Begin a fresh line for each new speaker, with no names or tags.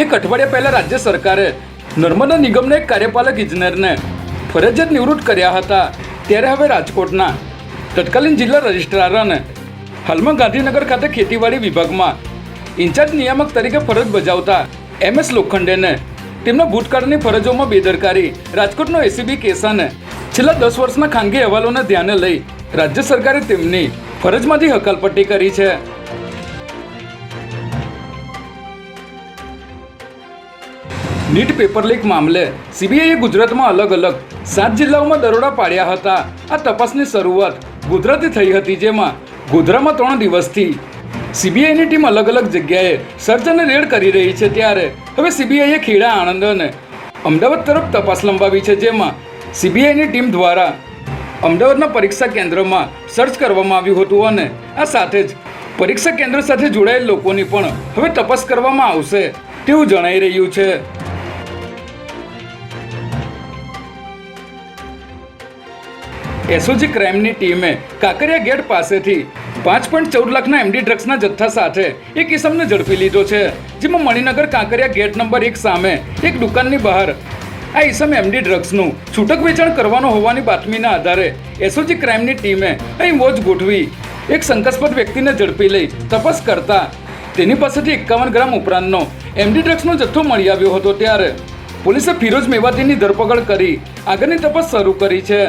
એક અઠવાડિયા પહેલા રાજ્ય સરકારે નર્મદા નિગમના એક કાર્યપાલક ઇજનેરને ફરજિયાત નિવૃત્ત કર્યા હતા. ત્યારે હવે રાજકોટના તત્કાલીન જિલ્લા રજિસ્ટ્રાર અને હાલમાં ગાંધીનગર ખાતે ખેતીવાડી વિભાગમાં ઇન્ચાર્જ નિયામક તરીકે ફરજ બજાવતા એમ એસ લોખંડેને તેમના ભૂતકાળની ફરજોમાં બેદરકારી. રાજકોટનો એસીબી કેસ અને છેલ્લા દસ વર્ષના ખાનગી અહેવાલોને ધ્યાને લઈ રાજ્ય સરકારે તેમની ફરજમાંથી હકાલપટ્ટી કરી છે. નીટ પેપર લીક મામલે સીબીઆઈએ ગુજરાતમાં અલગ અલગ સાત જિલ્લાઓમાં દરોડા પાડ્યા હતા. આ તપાસની શરૂઆત ગુજરાતથી થઈ હતી, જેમાં ગોધરામાં ત્રણ દિવસથી સીબીઆઈની ટીમ અલગ અલગ જગ્યાએ સર્ચ અને રેડ કરી રહી છે. ત્યારે હવે સીબીઆઈએ ખેડા, આણંદ અને અમદાવાદ તરફ તપાસ લંબાવી છે, જેમાં સીબીઆઈની ટીમ દ્વારા અમદાવાદના પરીક્ષા કેન્દ્રમાં સર્ચ કરવામાં આવ્યું હતું અને આ સાથે જ પરીક્ષા કેન્દ્ર સાથે જોડાયેલ લોકોની પણ હવે તપાસ કરવામાં આવશે તેવું જણાઈ રહ્યું છે. એસઓજી ક્રાઇમની ટીમે કાંકરિયા ગેટ પાસેથી પાંચ પોઈન્ટ ચૌદ લાખના એમડી ડ્રગ્સના જથ્થા સાથે એક ઇસમને ઝડપી લીધો છે, જેમાં મણિનગર કાંકરિયા ગેટ નંબર એક સામે એક દુકાનની બહાર આ ઇસમ એમડી ડ્રગ્સનું છૂટક વેચાણ કરવાનો હોવાની બાતમીના આધારે એસઓજી ક્રાઇમની ટીમે અહીં વોચ ગોઠવી એક શંકાસ્પદ વ્યક્તિને ઝડપી લઈ તપાસ કરતા તેની પાસેથી એકાવન ગ્રામ ઉપરાંતનો એમડી ડ્રગ્સનો જથ્થો મળી આવ્યો હતો ત્યારે પોલીસે ફિરોજ મેવાતીની ધરપકડ કરી આગળની તપાસ શરૂ કરી છે.